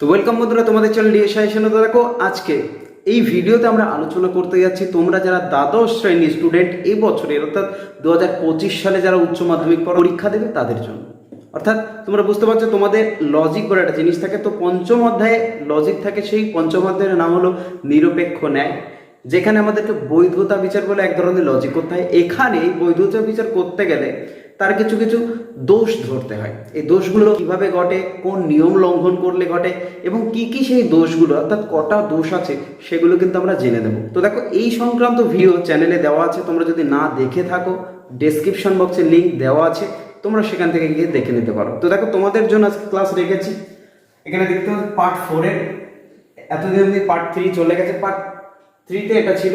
তো ওয়েলকাম বন্ধুরা, তোমাদের চ্যানেল ডিএসআইশন দেখো আজকে এই ভিডিওতে আমরা আলোচনা করতে যাচ্ছি, তোমরা যারা দ্বাদশ শ্রেণির স্টুডেন্ট এই বছরের, অর্থাৎ দু হাজার পঁচিশ সালে যারা উচ্চ মাধ্যমিক পরীক্ষা দেবে তাদের জন্য। অর্থাৎ তোমরা বুঝতে পারছ, তোমাদের লজিক বলে একটা জিনিস থাকে। তো পঞ্চম অধ্যায়ে লজিক থাকে, সেই পঞ্চম অধ্যায়ের নাম হলো নিরপেক্ষ ন্যায়। যেখানে আমাদেরকে বৈধতা বিচার বলে এক ধরনের লজিক করতে হয়। এখানে বৈধতা বিচার করতে গেলে তার কিছু কিছু দোষ ধরতে হয়। এই দোষগুলো কীভাবে ঘটে, কোন নিয়ম লঙ্ঘন করলে ঘটে এবং কি কি সেই দোষগুলো, অর্থাৎ কটা দোষ আছে সেগুলো কিন্তু আমরা জেনে দেবো তো দেখো, এই সংক্রান্ত ভিডিও চ্যানেলে দেওয়া আছে, তোমরা যদি না দেখে থাকো ডেসক্রিপশন বক্সে লিঙ্ক দেওয়া আছে, তোমরা সেখান থেকে গিয়ে দেখে নিতে পারো। তো দেখো, তোমাদের জন্য আজকে ক্লাস রেখেছি। এখানে দেখতে পাচ্ছ পার্ট ফোরের এতদিন পার্ট থ্রি চলে গেছে। পার্ট থ্রিতে এটা ছিল।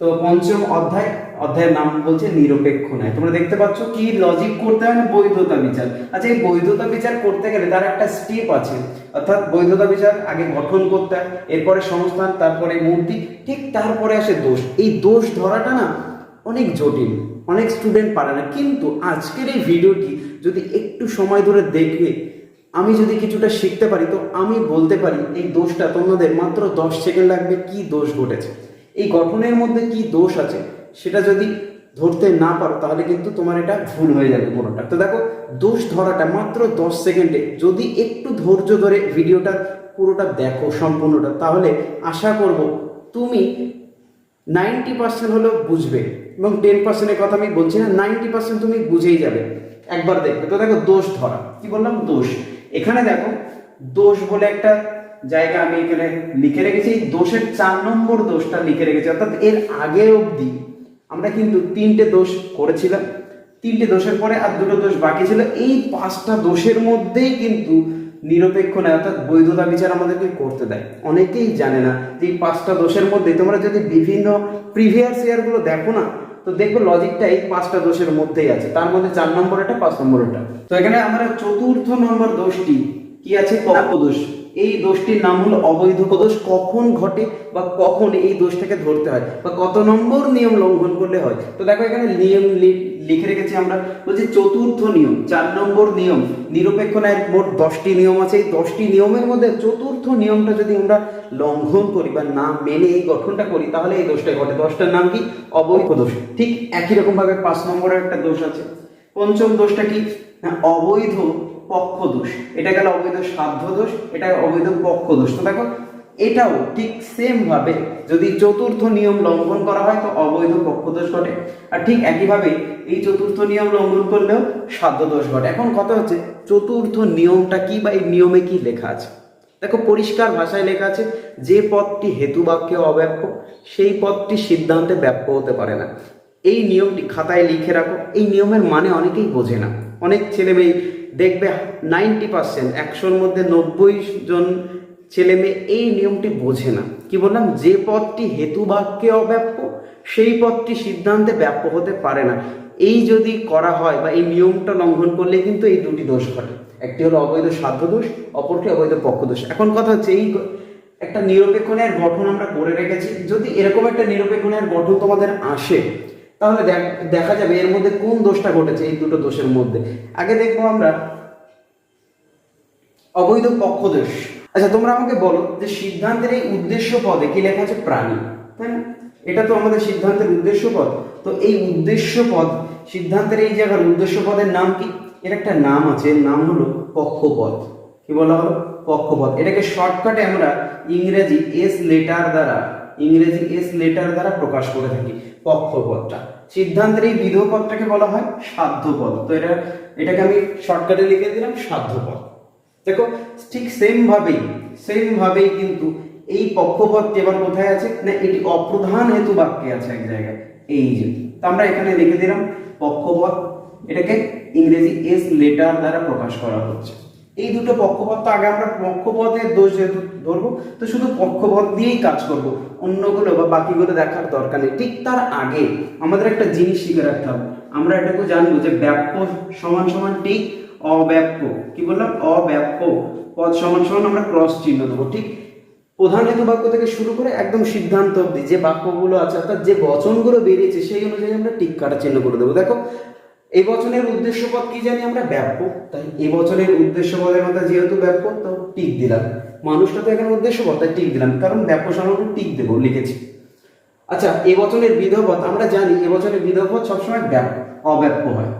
তো পঞ্চম অধ্যায়। অধ্যায়ের নাম বলছে নিরপেক্ষ ন্যায়। তোমরা দেখতে পাচ্ছ কি লজিক করতে হয় বৈধতা বিচার। আচ্ছা এই বৈধতা বিচার করতে গেলে তার একটা স্টেপ আছে। অর্থাৎ বৈধতা বিচার আগে গঠন করতে হয়, এরপরে সংস্থান, তারপরে মূর্তি, ঠিক তারপরে আসে দোষ। এই দোষ ধরাটা না অনেক জটিল, অনেক স্টুডেন্ট পারে না। কিন্তু আজকের এই ভিডিওটি যদি একটু সময় ধরে দেখবে আমি যদি কিছুটা শিখতে পারি, তো আমি বলতে পারি এই দোষটা তোমাদের মাত্র দশ সেকেন্ড লাগবে কি দোষ ঘটেছে। এই গঠনের মধ্যে কি দোষ আছে? সেটা যদি ধরতে না পারো, তাহলে কিন্তু তোমার এটা ভুল হয়ে যাবে পুরোটা তো দেখো, দোষ ধরাটা মাত্র দশ সেকেন্ডে। যদি একটু ধৈর্য ধরে ভিডিওটা পুরোটা দেখো সম্পূর্ণটা, তাহলে আশা করব তুমি নাইনটি পার্সেন্ট হলেও বুঝবে এবং টেন পার্সেন্টের কথা আমি বলছি না, নাইনটি পার্সেন্ট তুমি বুঝেই যাবে। একবার দেখবে। তো দেখো, দোষ ধরা। কি বললাম? দোষ। এখানে দেখো, দোষ বলে একটা জায়গা আমি এখানে লিখে রেখেছি। দোষের চার নম্বর দোষটা লিখে রেখেছি। অর্থাৎ এর আগে অবধি আমরা কিন্তু তিনটে দোষ করেছিলাম। তিনটে দোষের পরে আর দুটো দোষ বাকি ছিল। এই পাঁচটা দোষের মধ্যেই কিন্তু নিরপেক্ষ নেয় অর্থাৎ বৈধতা বিচার আমাদেরকে করতে দেয়। অনেকেই জানে না যে এই পাঁচটা দোষের মধ্যে তোমরা যদি বিভিন্ন প্রিভিয়াস ইয়ারগুলো দেখো না, তো দেখবে লজিকটা এই পাঁচটা দোষের মধ্যেই আছে। তার মধ্যে চার নম্বর এটা পাঁচ নম্বর এটা তো এখানে আমরা চতুর্থ নম্বর দোষটি কি আছে? দোষ। এই দোষটির নাম হলো অবৈধ দোষ কখন ঘটে বা কখন এই দোষটাকে ধরতে হয় বা কত নম্বর নিয়ম লঙ্ঘন করলে হয়? তো দেখো এখানে নিয়ম লিখে রেখেছি আমরা, বলছি চতুর্থ নিয়ম, চার নম্বর নিয়ম, নিরপেক্ষ ন্যায়ের মোট দশটি নিয়ম আছে। এই দশটি নিয়মের মধ্যে চতুর্থ নিয়মটা যদি আমরা লঙ্ঘন করি বা না মেনে এই গঠনটা করি, তাহলে এই দোষটা ঘটে। দশটার নাম কি? অবৈধ দোষ। ঠিক একই রকমভাবে পাঁচ নম্বরের একটা দোষ আছে। পঞ্চম দোষটা কি? না অবৈধ পক্ষ দোষ এটা গেল অবৈধ সাধ্য দোষ এটা অবৈধ পক্ষ দোষ তো দেখো, এটাও ঠিক সেম ভাবে যদি চতুর্থ নিয়ম লঙ্ঘন করা হয়, তো অবৈধ পক্ষ দোষ ঘটে। আর ঠিক একইভাবে এই চতুর্থ নিয়ম লঙ্ঘন করলেও সাধ্য দোষ ঘটে। এখন কথা হচ্ছে, চতুর্থ নিয়মটা কি বা এই নিয়মে কি লেখা আছে? দেখো, পরিষ্কার ভাষায় লেখা আছে, যে পদটি হেতু বাক্যে অব্যাপ্য, সেই পদটি সিদ্ধান্তে ব্যাপ্য হতে পারে না। এই নিয়মটি খাতায় লিখে রাখো। এই নিয়মের মানে অনেকেই বোঝে না। অনেক ছেলে মেয়ে দেখবে নাইনটি পার্সেন্ট একশোর মধ্যে নব্বই জন ছেলে মেয়ে এই নিয়মটি বোঝে না। কি বললাম? যে পথটি হেতু বাক্যে অব্যাপ্য, সেই পথটি সিদ্ধান্তে ব্যাপ্য হতে পারে না। এই যদি করা হয় বা এই নিয়মটা লঙ্ঘন করলে কিন্তু এই দুটি দোষ ঘটে। একটি হলো অবৈধ সাধ্য দোষ, অপরটি অবৈধ পক্ষ দোষ। এখন কথা হচ্ছে এই একটা নিরপেক্ষ গঠন আমরা করে রেখেছি। যদি এরকম একটা নিরপেক্ষ গঠন তোমাদের আসে তাহলে দেখ- যাবে এর মধ্যে কোন দোষটা ঘটেছে এই দুটো দোষের মধ্যে। আগে দেখব আমরা অবৈধ পক্ষদোষ আচ্ছা তোমরা আমাকে বলো যে সিদ্ধান্তের এই উদ্দেশ্য পদে কি লেখা আছে প্রাণী? তাই না? এটা তো আমাদের সিদ্ধান্তের উদ্দেশ্য পদ। তো এই উদ্দেশ্য পদ, সিদ্ধান্তের এই জায়গার উদ্দেশ্য পদের নাম কি? এর একটা নাম আছে, এর নাম হলো পক্ষপদ কি বলা হলো? পক্ষপদ এটাকে শর্টকাটে আমরা ইংরেজি এস লেটার দ্বারা, ইংরেজি এস লেটার দ্বারা প্রকাশ করে থাকি পক্ষপদটা সিদ্ধান্তের এই বিধ পদটাকে বলা হয় সাধ্যপদ তো এটা, এটাকে আমি শর্টকাটে লিখে দিলাম সাধ্যপদ দেখো, ঠিক সেম ভাবেই সেম ভাবেই কিন্তু এই পক্ষপদটি এবার কোথায় আছে? না, এটি অপ্রধান হেতু বাক্যে আছে এক জায়গায়। এই যে, তো আমরা এখানে লিখে দিলাম পক্ষপদ এটাকে ইংরেজি এস লেটার দ্বারা প্রকাশ করা হচ্ছে। এই দুটো পক্ষপদ তো আগে আমরা পক্ষপদের দোষ যেহেতু ধরবো, তো শুধু পক্ষপদ দিয়েই কাজ করব। অন্যগুলো বা বাকিগুলো দেখার দরকার নেই। ঠিক তার আগে আমাদের একটা জিনিস শিখে রাখতে হবে। আমরা এটাকে জানব যে ব্যাপ্য সমান সমান ঠিক অব্যাপ্য। কি বললাম? অব্যাপ্য। পদ সমান সমান আমরা ক্রস চিহ্ন দেবো। ঠিক প্রধান হেতু বাক্য থেকে শুরু করে একদম সিদ্ধান্ত অবধি যে বাক্যগুলো আছে, অর্থাৎ যে বচনগুলো বেরিয়েছে, সেই অনুযায়ী আমরা টিক কাটা চিহ্ন করে দেবো। দেখো এই বচনের উদ্দেশ্য পদ কি জানি আমরা ব্যাপক তাই এই বচনের উদ্দেশ্য পদের মধ্যে যেহেতু ব্যাপক তো টিক দিলাম। মানুষটা তো এখানে উদ্দেশ্য পদ তাই টিক দিলাম। কারণ ব্যাপ্য সামগ্রী টিক দেবো, লিখেছি। আচ্ছা এবছরের বিধবত, আমরা জানি এবছরের বিধবত সবসময় ব্যাপক অব্যাপ্য হয়।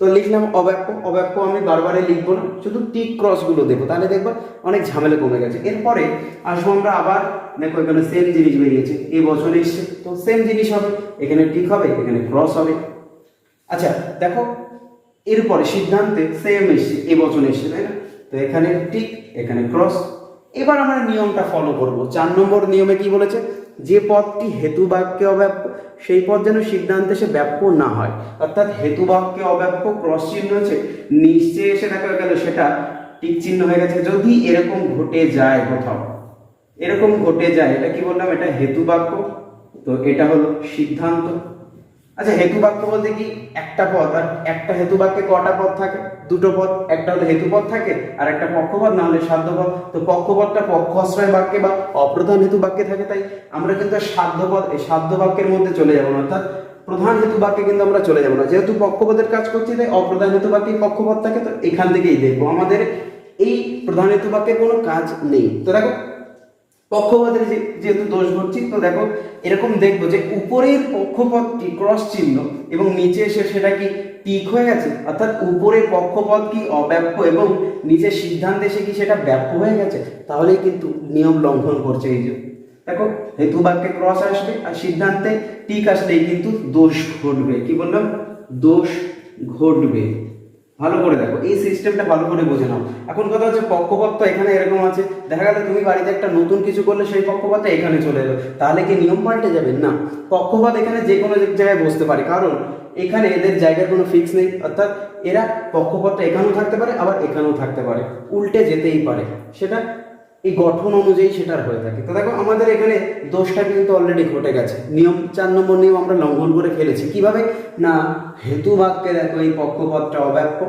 তো লিখলাম অব্যাপ্য অব্যাপ্য আমি বারবারে লিখব না, শুধু টিক ক্রসগুলো দেবো, তাহলে দেখব অনেক ঝামেলা কমে গেছে। এরপরে আসব আমরা আবার, দেখো এখানে সেম জিনিস বেরিয়েছে, এই বছর এসছে, তো সেম জিনিস হবে, এখানে টিক হবে, এখানে ক্রস হবে। আচ্ছা দেখো, এরপরে সিদ্ধান্তে সেম এসছে, এ বছর এসছে, তাই না? তো এখানে টিক এখানে ক্রস এবার আমরা নিয়মটা ফলো করব। চার নম্বর নিয়মে কি বলেছে? যে পদটি হেতু বাক্যে অব্যাপ্য সেই পদ যেন সিদ্ধান্তে সে ব্যাপ্য না হয়। অর্থাৎ হেতু বাক্যে অব্যাপ্য ক্রস চিহ্ন হয়েছে নিশ্চয় এসে দেখা গেল সেটা টিক চিহ্ন হয়ে গেছে। যদি এরকম ঘটে যায় কোথাও, এরকম ঘটে যায়, এটা কি বললাম? এটা হেতু বাক্য। তো এটা হলো সিদ্ধান্ত। আচ্ছা হেতু বাক্য বলতে কি একটা পদ, আর একটা হেতু বাক্যে কটা পদ থাকে? দুটো পদ, একটা হলো হেতু পদ থাকে, আর একটা পক্ষপদ, না হলে সাধ্য পদ তো পক্ষপদটা পক্ষ আশ্রয় বাক্যে বা অপ্রধান হেতু বাক্যে থাকে, তাই আমরা কিন্তু আর সাধ্য পদ এই সাধ্য বাক্যের মধ্যে চলে যাব না। অর্থাৎ প্রধান হেতু বাক্যে কিন্তু আমরা চলে যাব না। যেহেতু পক্ষপদের কাজ করছি, তাই অপ্রধান হেতু বাক্যে পক্ষপদ থাকে, তো এখান থেকেই দেখব। আমাদের এই প্রধান হেতু বাক্যে কোনো কাজ নেই। তো দেখো পক্ষপদের যে যেহেতু দোষ ঘটছি, তো দেখো, এরকম দেখব যে উপরের পক্ষপথটি ক্রস চিহ্ন। এবং নিচে এসে সেটা কি টিক হয়ে গেছে? অর্থাৎ উপরের পক্ষপথ কি অব্যাপ্য এবং নিচের সিদ্ধান্ত এসে কি সেটা ব্যাপ্য হয়ে গেছে? তাহলেই কিন্তু নিয়ম লঙ্ঘন করছে এই যে। দেখো, হেতু বাক্যে ক্রস আসবে আর সিদ্ধান্তে টিক আসলেই কিন্তু দোষ ঘটবে। কি বললাম? দোষ ঘটবে। ভালো করে দেখো, এই সিস্টেমটা ভালো করে বুঝে নাও। এখন কথা হচ্ছে পক্ষপাত তো এখানে এরকম আছে। দেখা গেল তুমি বাড়িতে একটা নতুন কিছু করলে সেই পক্ষপাতটা এখানে চলে এলো। তাহলে কি নিয়ম পাল্টে যাবে? না। পক্ষপাত এখানে যে কোনো জায়গায় বসতে পারে। কারণ এখানে এদের জায়গার কোনো ফিক্স নেই। অর্থাৎ এরা পক্ষপাতটা এখানেও থাকতে পারে, আবার এখানেও থাকতে পারে। উল্টে যেতেই পারে। সেটা এই গঠন অনুযায়ী সেটার হয়ে থাকে। তো দেখো, আমাদের এখানে দোষটা কিন্তু অলরেডি ঘটে গেছে। নিয়ম, চার নম্বর নিয়ম আমরা লঙ্ঘন করে ফেলেছি। কীভাবে? না হেতু বাক্যে দেখো এই পক্ষপদটা অব্যাপ্য।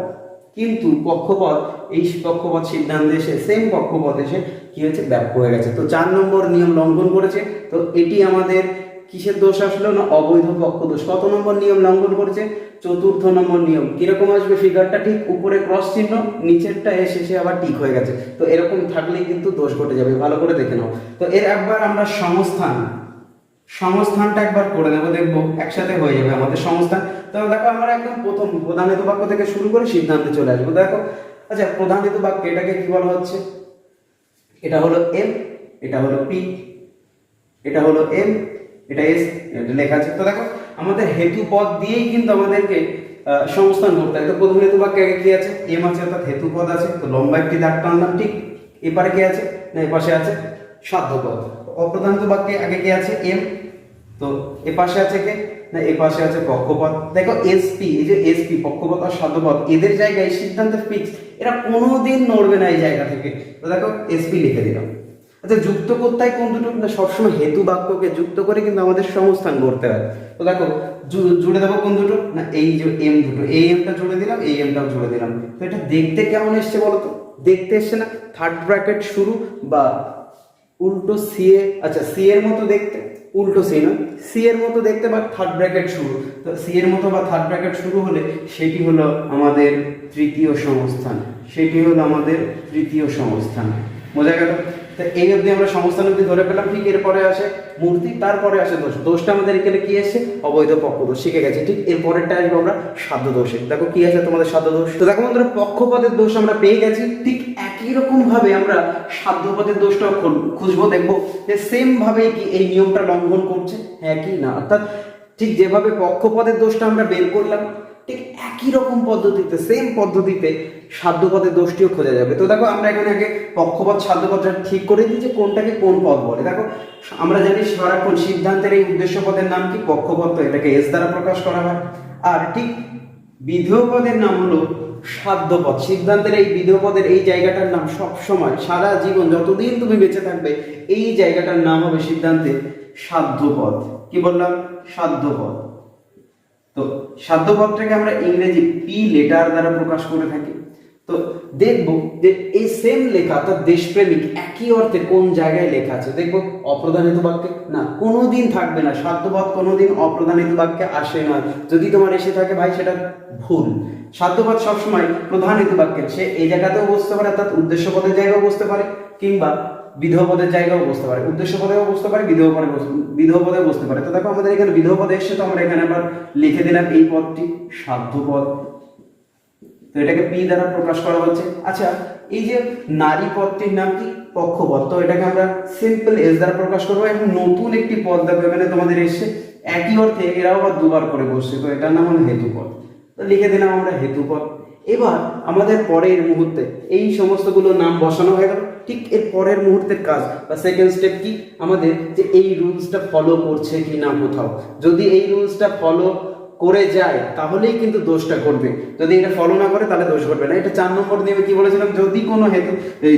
কিন্তু পক্ষপদ এই পক্ষপদ সিদ্ধান্তে এসে সেম পক্ষপদ এসে কি হয়েছে? ব্যাপ্য হয়ে গেছে। তো চার নম্বর নিয়ম লঙ্ঘন করেছে। তো এটি আমাদের কিসের দোষ আসলো না? অবৈধ পক্ষ দোষ। কত নম্বর নিয়ম লঙ্ঘন করেছে? চতুর্থ নম্বর নিয়ম। কীরকম আসবে ফিগারটা ঠিক উপরে ক্রস চিহ্ন, নিচেরটা এসে সে আবার ঠিক হয়ে গেছে। তো এরকম থাকলেই কিন্তু দোষ ঘটে যাবে। ভালো করে দেখে নাও। তো এর একবার আমরা সংস্থান, সংস্থানটা একবার করে দেবো দেখব, একসাথে হয়ে যাবে আমাদের সংস্থান। তো দেখো, আমরা একদম প্রথম প্রধান হেতু বাক্য থেকে শুরু করে সিদ্ধান্তে চলে আসব। দেখো আচ্ছা প্রধান হেতু বাক্য এটাকে কি বলা হচ্ছে? এটা হলো এম, এটা হলো পি, এটা হলো এম, এটা এস, এটা লেখা আছে। তো দেখো আমাদের হেতু পদ দিয়েই কিন্তু আমাদেরকে সংস্থান করতে হয়। তো প্রথম হেতু বাক্যে কি আছে? এম আছে, অর্থাৎ হেতু পদ আছে। তো লম্বা একটি দাগ টানলাম, ঠিক এপারে কি আছে? না এপাশে আছে সাধ্য পদ অপ্রধান হেতু বাক্যে আগে কি আছে? এম। তো এ পাশে আছে কে? না, এ পাশে আছে পক্ষপদ দেখো এসপি এই যে এসপি পক্ষপদ আর সাধ্যপদ এদের জায়গায় সিদ্ধান্ত ফিক্স। এরা কোনোদিন নড়বে না এই জায়গা থেকে। তো দেখো এসপি লিখে দিলাম। আচ্ছা যুক্ত করতে কোন দুটো? সবসময় হেতু বাক্যকে যুক্ত করে কিন্তু আমাদের সংস্থান করতে হয়। তো দেখো জুড়ে দেবো কোন দুটো? না, এই যে এম দুটো। এই এমটা জুড়ে দিলাম, এই এমটাও জুড়ে দিলাম। তো এটা দেখতে কেমন এসছে বলো তো? দেখতে এসছে না? থার্ড ব্র্যাকেট শুরু বা উল্টো সি এ আচ্ছা সি এর মতো দেখতে। উল্টো সি নয়। সি এর মতো দেখতে বা থার্ড ব্র্যাকেট শুরু। তো সি এর মতো বা থার্ড ব্র্যাকেট শুরু হলে সেটি হলো আমাদের তৃতীয় সংস্থান। সেটি হলো আমাদের তৃতীয় সংস্থান। বোঝা গেল? তো এই অবধি আমরা সংস্থান অবধি ধরে পেলাম, ঠিক এরপরে আসে, মূর্তি, তারপরে আসে দোষ। দোষটা আমাদের এখানে কি এসছে? অবৈধ পক্ষদোষ শিখে গেছে, ঠিক এরপরেরটা আসব আমরা সাধ্য দোষে। দেখো কি আছে তোমাদের সাধ্য দোষ। তো দেখো বন্ধুরা পক্ষপদের দোষ আমরা পেয়ে গেছি, ঠিক একই রকম ভাবে আমরা সাধ্যপদের দোষটাও খুঁজবো, দেখব যে সেম ভাবে কি এই নিয়মটা লঙ্ঘন করছে? হ্যাঁ কি না? অর্থাৎ ঠিক যেভাবে পক্ষপদের দোষটা আমরা বের করলাম একই রকম পদ্ধতিতে সেম পদ্ধতিতে সাধ্যপদের দোষটিও খোঁজা যাবে। তো দেখো, আমরা এখানে আগে পক্ষপদ সাধ্যপথটা ঠিক করে দিই যে কোনটাকে কোন পদ বলে। দেখো, আমরা জানি সারাক্ষণ সিদ্ধান্তের এই উদ্দেশ্য পদের নাম কি? পক্ষপদ তো এটাকে এস দ্বারা প্রকাশ করা হয়। আর ঠিক বিধেয় পদের নাম হলো সাধ্যপদ সিদ্ধান্তের এই বিধেয় পদের এই জায়গাটার নাম সব সময় সারা জীবন, যতদিন তুমি বেঁচে থাকবে, এই জায়গাটার নাম হবে সিদ্ধান্তে সাধ্যপদ কি বললাম? সাধ্যপদ তো সাধ্যপদটাকে আমরা ইংরেজি পি লেটার দ্বারা প্রকাশ করে থাকি। তো দেখব যে এই সেম লেখা, অর্থাৎ দেশপ্রেমিক একই অর্থে কোন জায়গায় লেখা আছে? দেখব অপ্রধানিত বাক্যে? না, কোনোদিন থাকবে না। সাধ্যপদ কোনোদিন অপ্রধানিত বাক্যে আসে না। যদি তোমার এসে থাকে ভাই, সেটা ভুল। সাধ্যপদ সবসময় প্রধানিত বাক্যে সে এই জায়গাতেও বসতে পারে, অর্থাৎ উদ্দেশ্য পদের জায়গাও বসতে পারে, কিংবা বিধেয় পদের জায়গাও বসতে পারে, উদ্দেশ্য পদেও বসতে পারে, বিধেয় পদে বিধেয় পদে বসতে পারে। তো দেখো আমাদের এখানে বিধেয় পদে এসে তো আমরা এখানে আবার লিখে দিলাম এই পদটি সাধ্যপদ তো এটাকে পি দ্বারা প্রকাশ করা হচ্ছে। আচ্ছা এই যে নারী পদটির নাম কি? পক্ষপদ। তো এটাকে আমরা সিম্পল এস দ্বারা প্রকাশ করব, এবং নতুন একটি পদ দেখো, এখানে তোমাদের এসছে। একই অর্থে এরাও আবার দুবার করে বসছে, তো এটার নাম হলো হেতুপদ। তো লিখে দিলাম আমরা হেতুপদ। এবার আমাদের পরের মুহূর্তে এই সমস্তগুলো নাম বসানো হয়ে গেল। ঠিক এর পরের মুহূর্তের কাজ বা সেকেন্ড স্টেপ কি? আমাদের যে এই রুলসটা ফলো করছে কি না কোথাও। যদি এই রুলসটা ফলো করে যায়, তাহলেই কিন্তু দোষটা করবে যদি এটা ফলো না করে, তাহলে দোষ করবে না। এটা চার নম্বর নিয়মে কি বলেছিলাম? যদি কোনো হেতু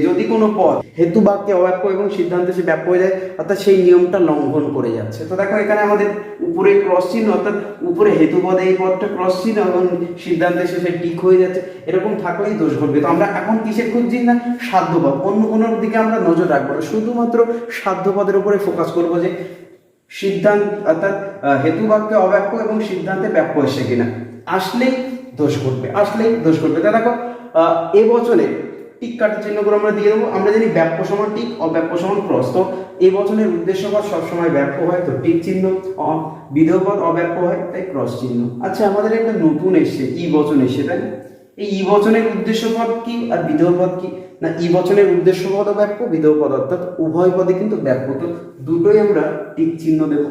যদি কোনো পদ হেতু বাক্যে অবাক্য এবং সিদ্ধান্তে সে ব্যাপ্য হয়ে যায়, অর্থাৎ সেই নিয়মটা লঙ্ঘন করে যাচ্ছে। তো দেখো, এখানে আমাদের উপরে ক্রস চিহ্ন, অর্থাৎ উপরে হেতু পদে এই পদটা ক্রস চিহ্ন এবং সিদ্ধান্তে সে সে টিক হয়ে যাচ্ছে। এরকম থাকলেই দোষ ঘটবে। তো আমরা এখন কিসে খুঁজছি না? সাধ্যপদ। অন্য কোনো দিকে আমরা নজর রাখব না। শুধুমাত্র সাধ্যপদের উপরে ফোকাস করব যে সিদ্ধান্ত অর্থাৎ আহ, হেতু বাক্যে অব্যাপ্য এবং সিদ্ধান্তে ব্যাপ্য এসে কিনা। আসলেই দোষ ঘটবে আসলেই দোষ ঘটবে। তা দেখো এ বচনে টিক কাটার চিহ্নগুলো আমরা দিয়ে দেবো। আমরা জানি ব্যাপ্য সমান টিক অব্যাপ্য সমান ক্রস। তো এই বচনের উদ্দেশ্যপদ সবসময় ব্যাপ্য হয়। তো টিক চিহ্ন অ- বিধেয়পদ অব্যাপ্য হয় তাই ক্রস চিহ্ন। আচ্ছা আমাদের একটা নতুন এসছে ই বচন এসছে তাই না? এই ই বচনের উদ্দেশ্যপদ কি আর বিধেয়পদ কি? না ই বচনের উদ্দেশ্যপদ ব্যাপ্য বিধেয়পদ অর্থাৎ উভয় পদে কিন্তু ব্যাপ্য। তো দুটোই আমরা টিক চিহ্ন দেবো।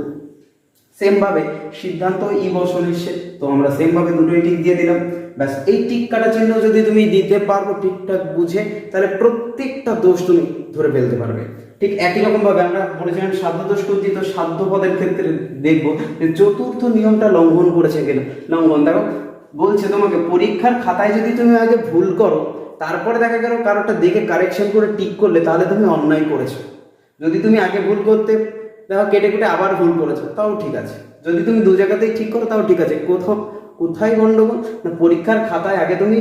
সেম ভাবে সিদ্ধান্ত ই বচন এসছে তো আমরা সেম ভাবে দুটোই টিক দিয়ে দিলাম। ব্যাস, এই টিক কাটা চিহ্ন যদি তুমি দিতে পারব ঠিকঠাক বুঝে, তাহলে প্রত্যেকটা দোষ তুমি ধরে ফেলতে পারবে। ঠিক একই রকম ভাবে আমরা বলেছিলাম সাধ্য দোষ করছি তো সাধ্য পদের ক্ষেত্রে দেখব যে চতুর্থ নিয়মটা লঙ্ঘন করেছে কিনা। লঙ্ঘন, দেখো, বলছে তোমাকে, পরীক্ষার খাতায় যদি তুমি আগে ভুল করো তারপরে দেখা গেল কারোটা দেখে কারেকশন করে টিক করলে তাহলে তুমি অন্যায় করেছ। যদি তুমি আগে ভুল করতে, দেখো কেটে কেটে আবার ভুল করেছ, তাও ঠিক আছে। যদি তুমি দু জায়গাতেই ঠিক করো, তাও ঠিক আছে। কোথাও, কোথায় গন্ডগোল? না, পরীক্ষার খাতায় আগে তুমি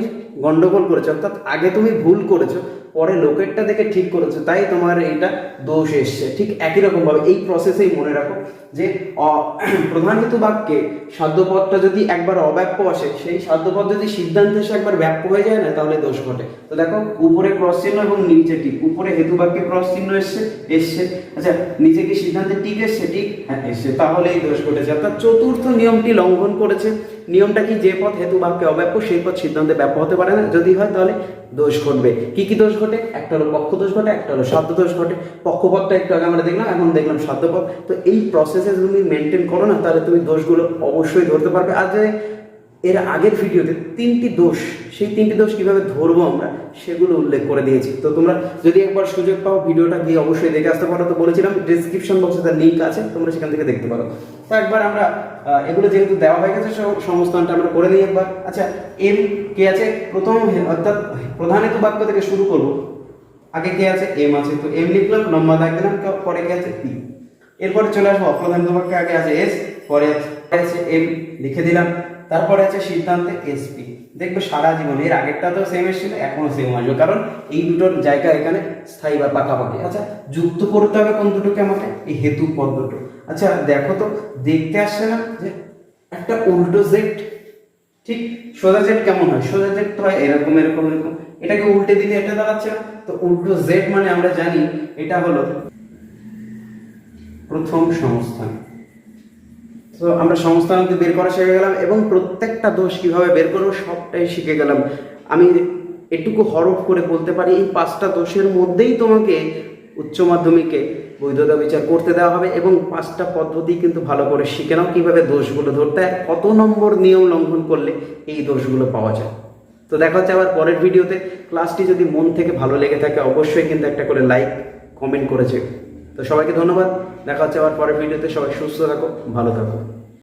গন্ডগোল করেছ, অর্থাৎ আগে তুমি ভুল করেছ, পরে লোকেরটা দেখে ঠিক করেছ, তাই তোমার এইটা দোষ এসছে। ঠিক একই রকমভাবে এই প্রসেসেই মনে রাখো। যে, অ- প্রধান হেতু বাক্যে সাধ্যপদটা যদি একবার অব্যাপ্য আসে, সেই সাধ্যপদ যদি সিদ্ধান্তে এসে একবার ব্যাপ্য হয়ে যায় না, তাহলে দোষ ঘটে। তো দেখো, উপরে ক্রস চিহ্ন এবং নিচে টিক। উপরে হেতু বাক্যে ক্রস চিহ্ন এসছে এসছে। আচ্ছা নিচে কি সিদ্ধান্তে টিক এসছে? টিক। হ্যাঁ এসছে। তাহলেই দোষ ঘটেছে। অর্থাৎ চতুর্থ নিয়মটি লঙ্ঘন করেছে। নিয়মটা কি যে পথ হেতু বাক্যে অব্যাপ্য, সেই পথ সিদ্ধান্তে ব্যাপ্য হতে পারে না। যদি হয়, তাহলে দোষ ঘটবে। কি কি দোষ ঘটে? একটা হলো পক্ষ দোষ ঘটে, একটা হলো সাধ্য দোষ ঘটে। পক্ষপথটা একটু আগে আমরা দেখলাম, এখন দেখলাম সাধ্যপথ তো এই প্রসেসে তুমি মেনটেন করো না, তাহলে তুমি দোষগুলো অবশ্যই ধরতে পারবে। আর যে এর আগের ভিডিওতে তিনটি দোষ, সেই তিনটি দোষ কীভাবে ধরবো আমরা, সেগুলো উল্লেখ করে দিয়েছি। তো তোমরা যদি একবার সুযোগ পাও ভিডিওটা গিয়ে অবশ্যই দেখে আসতে পারো। তো বলেছিলাম ডিসক্রিপশন বক্সে তার লিঙ্ক আছে, তোমরা সেখান থেকে দেখতে পারো। তো একবার আমরা এগুলো যেহেতু দেওয়া হয়ে গেছে সমস্ত আমরা করে নিই একবার। আচ্ছা এম কে আছে? প্রথম অর্থাৎ প্রধান হেতু বাক্য থেকে শুরু করব। আগে কে আছে? এম আছে। তো এম লিখলাম লম্বা দাগ দিলাম পরে কে আছে? পি। এরপরে চলে আসব, অপ্রধান বাক্যে আগে আছে এস পরে আছে- এম লিখে দিলাম। তারপরে আছে সিদ্ধান্তে এসপি দেখবে সারা জীবন, এর আগেরটা তো সেম এসেছিল, এখনও সেম আসবে। কারণ এই দুটোর জায়গা এখানে স্থায়ী বা পাকাপাকি। আচ্ছা যুক্ত করতে হবে কোন দুটোকে আমাকে? এই হেতু পদ দুটো। আচ্ছা দেখো তো, দেখতে আসছে না যে একটা উল্টো জেড ঠিক? সোজা জেড কেমন হয়? সোজা জেড তো হয় এরকম এরকম এরকম। এটাকে উল্টে দিলে এটা দাঁড়াচ্ছে তো উল্টো জেড মানে আমরা জানি, এটা হলো প্রথম সংস্থান। তো আমরা সংস্থান অবধি বের করা শিখে গেলাম এবং প্রত্যেকটা দোষ কীভাবে বের করব সবটাই শিখে গেলাম। আমি এটুকু হরফ করে বলতে পারি, এই পাঁচটা দোষের মধ্যেই তোমাকে উচ্চ মাধ্যমিকে বৈধতা বিচার করতে দেওয়া হবে এবং পাঁচটা পদ্ধতি কিন্তু ভালো করে শিখে নাও কীভাবে দোষগুলো ধরতে হয়। কত নম্বর নিয়ম লঙ্ঘন করলে এই দোষগুলো পাওয়া যায়। তো দেখা হচ্ছে আবার পরের ভিডিওতে। ক্লাসটি যদি মন থেকে ভালো লেগে থাকে, অবশ্যই কিন্তু একটা করে লাইক, কমেন্ট করেছে। তো সবাইকে ধন্যবাদ। দেখা হচ্ছে আবার পরের ভিডিওতে সবাই সুস্থ থাকো ভালো থাকো।